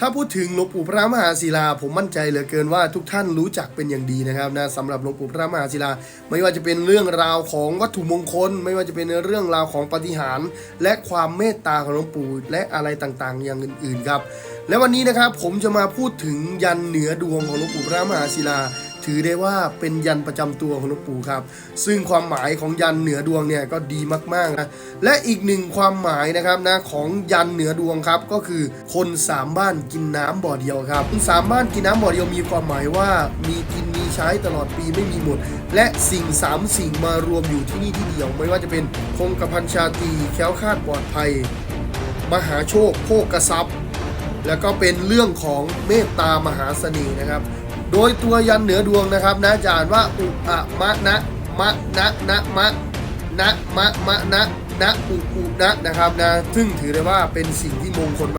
ถ้าพูดถึงหลวงปู่พระมหาศิลา ผมมั่นใจเหลือเกินว่าทุกท่านรู้จักเป็นอย่างดีนะครับนะสำหรับหลวงปู่พระมหาศิลา ไม่ว่าจะเป็นเรื่องราวของวัตถุมงคล ไม่ว่าจะเป็นเรื่องราวของปฏิหารและความเมตตาของหลวงปู่และอะไรต่างๆ อย่างอื่นๆครับ และวันนี้นะครับผมจะมาพูดถึงยันเหนือดวงของหลวงปู่พระมหาศิลา ถือได้ว่าเป็นยันประจำตัวของหลวงปู่ครับ ซึ่งความหมายของยันเหนือดวงเนี่ยก็ดีมากๆนะและอีกหนึ่งความหมายนะครับนะของยันเหนือดวงครับก็คือคนสามบ้านกินน้ำบ่อเดียวครับคนสามบ้านกินน้ำบ่อเดียวมีความหมายว่ามีกินมีใช้ตลอดปีไม่มีหมด และสิ่งสามสิ่งมารวมอยู่ที่นี่ที่เดียว ไม่ว่าจะเป็นคงกระพันชาตีแคล้วคลาดปลอดภัย มหาโชคโภกทรัพย์ แล้วก็เป็นเรื่องของเมตตามหาเสน่ห์นะครับ โดยตัวยันเหนือดวงนะครับนะจะอ่านว่าอุอะมะนะมะนะนะมะนะมะมะนะนะอุอุนะนะครับนะซึ่งถือได้ว่าเป็นสิ่งที่มงคล